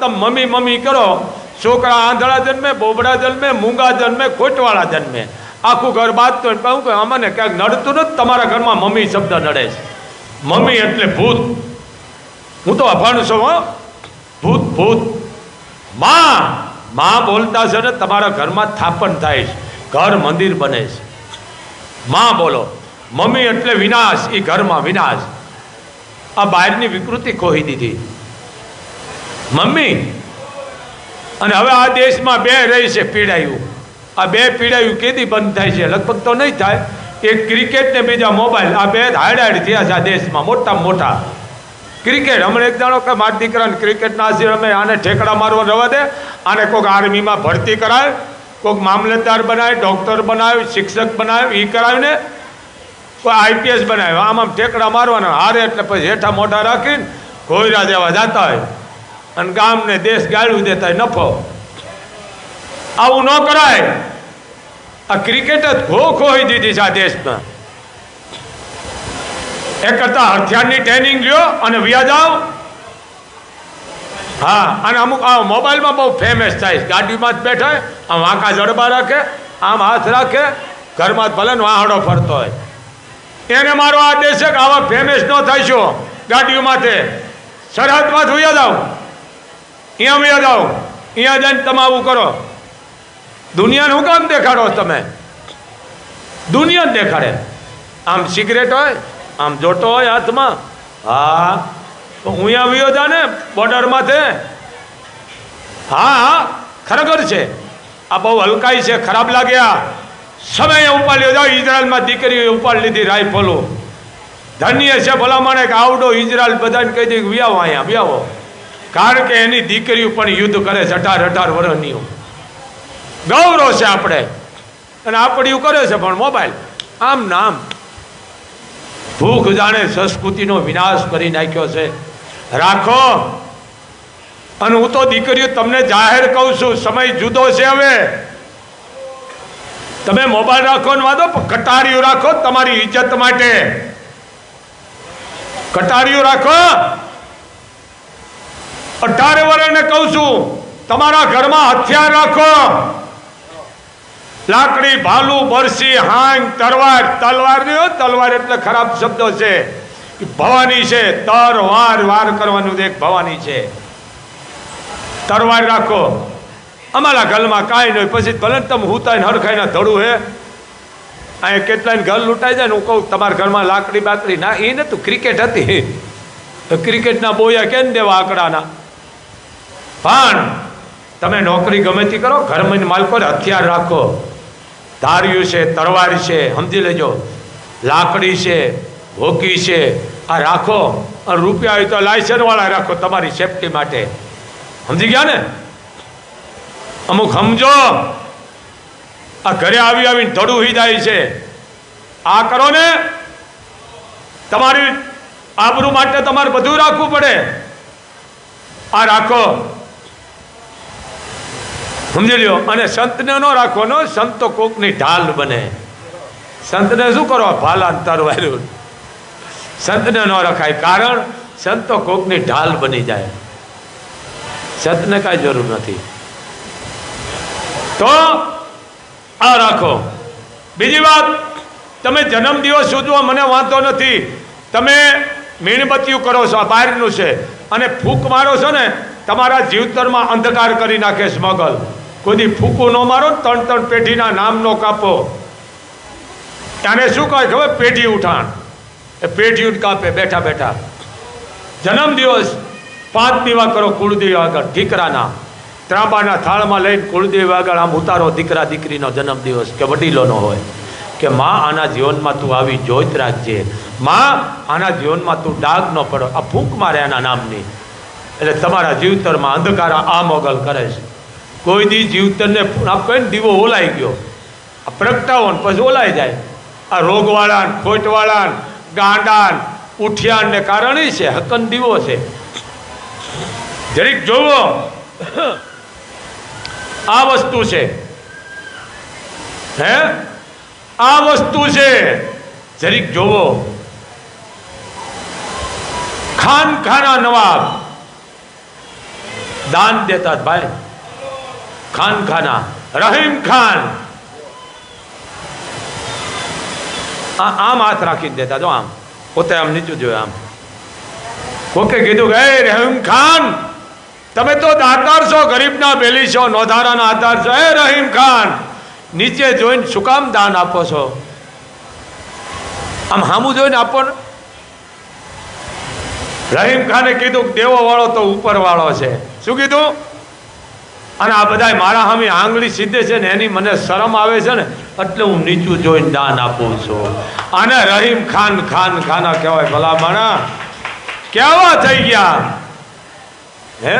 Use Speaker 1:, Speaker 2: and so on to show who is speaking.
Speaker 1: તમે mummy mummy કરો. છોકરા આંધળા જન્મે, બોબડા જન્મે, મૂંગા જન્મે ખોટવાળા જન્મે. આખું ઘર બાદ તો કહું કે અમને ક્યાંક નડતું નથી, તમારા ઘરમાં મમ્મી શબ્દ નડે છે. મમ્મી એટલે ભૂત. હું તો અભણ છું, હો. ભૂત ભૂત. માં. માં બોલતા છે ને તમારા ઘરમાં થાપણ થાય છે. ઘર મંદિર બને છે. માં બોલો, મમ્મી એટલે વિનાશ એ ઘરમાં વિનાશ. આ બહારની વિકૃતિ ખોહી દીધી. મમ્મી, અને હવે આ દેશમાં બે રહી છે પીડાયું આ બે પીડાયું કેદી બંધ થાય છે? લગભગ તો નહીં થાય. એક ક્રિકેટ ને બીજા મોબાઈલ આ બે હાડ થયા છે આ દેશમાં મોટા મોટા. ક્રિકેટ હમણાં એક જાણો કે મારા દીકરાને ક્રિકેટના આશીર અમે આને ઠેકડા મારવા રવા દે, આને કોઈક આર્મીમાં ભરતી કરાય, કોઈક મામલતદાર બનાવે ડૉક્ટર બનાવે શિક્ષક બનાવે એ કરાવીને કોઈ આઈપીએસ બનાવ્યો આમ આમ ઠેકડા મારવાના. હારે એટલે પછી હેઠા મોઢા રાખીને ઘોયરા જેવા જતા હોય. અને ગામને દેશ ગાળવી દેતા નફો. આવું ન કરાય. આ ક્રિકેટ જ ખો ખોઈ દીધી છે આ દેશમાં. એ કરતા હથિયારની ટ્રેનિંગ લ્યો અને વ્યાજ જાઓ. હા, અને અમુક આ મોબાઈલમાં બહુ ફેમસ થાય ગાડીમાં જ બેઠા આમ વાંકા જડબા રાખે, આમ હાથ રાખે, ઘરમાં જ ભલે વાહડો ફરતો હોય. એને મારો આદેશ છે કે આવા ફેમસ ન થાય છો ગાડીઓમાંથી સરહદમાં જ વ્યા જાઓ. અહીંયા વ્યા જાઓ. અહીંયા જઈને આવું કરો. દુનિયાને હું કામ દેખાડો તમે? દુનિયા દેખાડે. આમ સિગરેટ હોય, આમ જોટો હોય હાથમાં. હા, તો હું અહીંયા વિયો જા ને બોર્ડર માથે હા હા ખરેખર છે. આ બહુ હલકાઈ છે, ખરાબ લાગ્યા. સમય ઉપાડ્યો જાઓ ઇઝરાયલમાં દીકરીઓ ઉપાડી લીધી રાઇફલો ધન્ય છે ભલામણે કે આવડો ઇઝરાયલ બધાને કહી દે વ્યાવો અહીંયા, વ્યાવો. કારણ કે એની દીકરીઓ પણ યુદ્ધ કરે છે, અઢાર અઢાર વર્ષનીઓ ગૌરવ છે આપણે. અને આપણીયું કરે છે પણ મોબાઈલ. આમ નામ. ભૂખ જાણે સંસ્કૃતિનો વિનાશ કરી નાખ્યો છે. રાખો. અને હું તો દીકરીઓ તમને જાહેર કહું છું, સમય જુદો છે હવે. તમે મોબાઈલ રાખો ને વાંધો કટારીઓ રાખો તમારી ઇજ્જત માટે. કટારીઓ રાખો. અઢાર વર્ષને કહું છું, તમારા ઘરમાં હથિયાર રાખો. લાકડી ભાલુ, બરસી, હાંગ તરવાર તલવાર તલવાર એટલે ખરાબ શબ્દો છે. ભવાની છે તર વાર વાર કરવાનું એક ભવાની છે. તરવાર રાખો. અમારા ઘરમાં કાંઈ નહીં, પછી ભલે તમે હુતાઈને હરખાઈને ધડું હે. અહીંયા કેટલાય ઘર લૂંટાઈ જાય ને હું કહું, તમારા ઘરમાં લાકડી બાકડી ના એ નતું ક્રિકેટ હતી. તો ક્રિકેટના બોયા કેમ દેવા આંકડાના? પણ તમે નોકરી ગમે તે કરો ઘરમાં માલકો હથિયાર રાખો. ધાર્યું છે, તરવાર છે, સમજી લેજો. લાકડી છે હોકી છે, આ રાખો. અને રૂપિયા હોય તો લાયસન્સવાળા રાખો તમારી સેફટી માટે. સમજી ગયા ને? અમુક સમજો. આ ઘરે આવી આવીને ધડું હી જાય છે. આ કરો ને. તમારી આબરૂ માટે તમારે બધું રાખવું પડે. આ રાખો. સમજી લ્યો. અને સંતને ન રાખવાનો, સંત તો કોકની ઢાલ બને. સંતને શું કરો ભાલા વાર્યું સંતને ન રખાય. કારણ સંત તો કોકની ઢાલ બની જાય. સંતને કાંઈ જરૂર નથી. તો આ રાખો. બીજી વાત, તમે જન્મદિવસ ઉજવો, મને વાંધો નથી. તમે મીણબત્તીઓ કરો છો, આ બહારનું છે. અને ફૂંક મારો છો ને, તમારા જીવતરમાં અંધકાર કરી નાખે સ્મગલ કોઈ ફૂકો ન મારો ત્રણ ત્રણ પેઢીના નામનો કાપો. ત્યારે શું કહે ખબર? પેઢી ઉઠાણ. એ પેઢી કાપે, બેઠા બેઠા. જન્મદિવસ, પાંચ દીવા કરો, કુળદેવી આગળ ઠીકરાના ત્રાંબાના થાળમાં લઈને કુળદેવી આગળ આમ ઉતારો, દીકરા દીકરીનો જન્મદિવસ, કે વડીલોનો હોય. કે માં, આના જીવનમાં તું આવી જોત રાખજે. માં, આના જીવનમાં તું ડાઘ ન પડો. આ ફૂંક મારે આના નામની. એટલે તમારા જીવતરમાં અંધકાર આ મોગલ કરે છે. કોઈ દી જીવતરને આપે ને, દીવો ઓલાઈ ગયો. આ પ્રગટાવો ને પછી ઓલાઈ જાય. આ રોગવાળા ને ખોટવાળા ને ગાંડા ને ને કારણે છે, હકન દીવો છે. જરીક જોવો, આ વસ્તુ છે. હે? આ વસ્તુ છે. જરીક જોવો. ખાન ખાના નવાબ. દાન દેતા ભાઈ. ખાન ખાના, રહીમ ખાન. આમ હાથ રાખીને દેતા, જો આમ. પોતે આમ નીચું જોયું આમ. કોકે કીધું કે રહીમ ખાન, તમે તો દાતાર છો, ગરીબના બેલી છો, નોધારાના આધાર છો. એ રહીમ ખાન, નીચે જોઈને શું કામ દાન આપો છો? આમ હામું જોઈને આપો ને. રહીમ ખાને કીધું દેવો વાળો તો ઉપર વાળો છે. શું કીધું? અને આ બધા મારા સામે આંગળી સીધે છે ને એની મને શરમ આવે છે ને, એટલે હું નીચું જોઈને દાન આપું છું. આને રહીમ ખાન ખાન, ખાના કહેવાય ભલા માણા કેવા થઈ ગયા? હે?